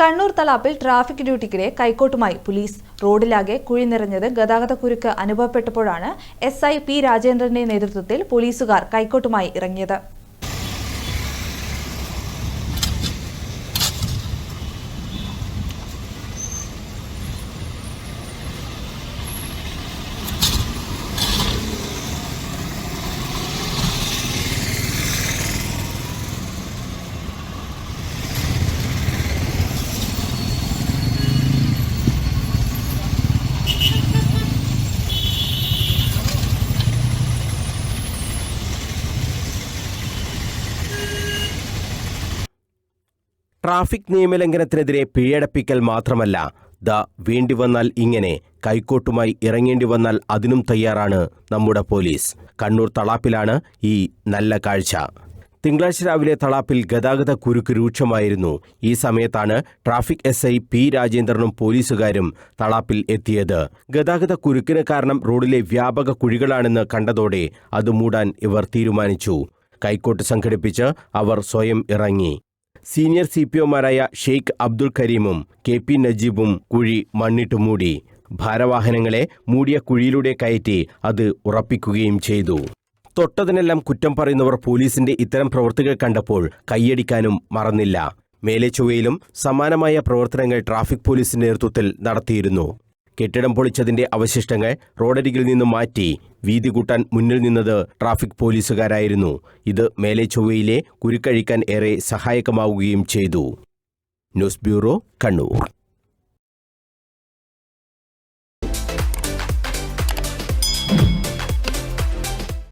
കണ്ണൂർ തലാപ്പിൽ ട്രാഫിക് ഡ്യൂട്ടിക്കിടെ കൈക്കോട്ടുമായി പോലീസ്. റോഡിലാകെ കുഴി നിറഞ്ഞത് ഗതാഗതക്കുരുക്ക് അനുഭവപ്പെട്ടപ്പോഴാണ് എസ് ഐ പി രാജേന്ദ്രന്റെ നേതൃത്വത്തിൽ പോലീസുകാർ കൈക്കോട്ടുമായി ഇറങ്ങിയത്. ട്രാഫിക് നിയമലംഘനത്തിനെതിരെ പിഴയടപ്പിക്കൽ മാത്രമല്ല ദ വേണ്ടി വന്നാൽ ഇങ്ങനെ കൈക്കോട്ടുമായി ഇറങ്ങേണ്ടി വന്നാൽ അതിനും തയ്യാറാണ് നമ്മുടെ പോലീസ്. കണ്ണൂർ തളാപ്പിലാണ് ഈ നല്ല കാഴ്ച. തിങ്കളാഴ്ച രാവിലെ തളാപ്പിൽ ഗതാഗത കുരുക്ക് രൂക്ഷമായിരുന്നു. ഈ സമയത്താണ് ട്രാഫിക് എസ് ഐ പി രാജേന്ദ്രനും പോലീസുകാരും തളാപ്പിൽ എത്തിയത്. ഗതാഗത കുരുക്കിന് കാരണം റോഡിലെ വ്യാപക കുഴികളാണെന്ന് കണ്ടതോടെ അത് മൂടാൻ ഇവർ തീരുമാനിച്ചു. കൈക്കോട്ട് സംഘടിപ്പിച്ച് അവർ സ്വയം ഇറങ്ങി. സീനിയർ സി പി ഒമാരായ ഷെയ്ഖ് അബ്ദുൾ കരീമും കെ പി നജീബും കുഴി മണ്ണിട്ടു മൂടി. ഭാരവാഹനങ്ങളെ മൂടിയ കുഴിയിലൂടെ കയറ്റി അത് ഉറപ്പിക്കുകയും ചെയ്തു. തൊട്ടതിനെല്ലാം കുറ്റം പറയുന്നവർ പോലീസിന്റെ ഇത്തരം പ്രവൃത്തികൾ കണ്ടപ്പോൾ കൈയടിക്കാനും മറന്നില്ല. മേലെ ചൊവ്വയിലും സമാനമായ പ്രവർത്തനങ്ങൾ ട്രാഫിക് പോലീസിന്റെ നേതൃത്വത്തിൽ നടത്തിയിരുന്നു. കെട്ടിടം പൊളിച്ചതിന്റെ അവശിഷ്ടങ്ങൾ റോഡരികിൽ നിന്നും മാറ്റി വീതി കൂട്ടാൻ മുന്നിൽ നിന്നത് ട്രാഫിക് പോലീസുകാരായിരുന്നു. ഇത് മേലെ ചൊവ്വയിലെ കുരുക്കഴിക്കാൻ ഏറെ സഹായകമാവുകയും ചെയ്തു. News bureau Kannur.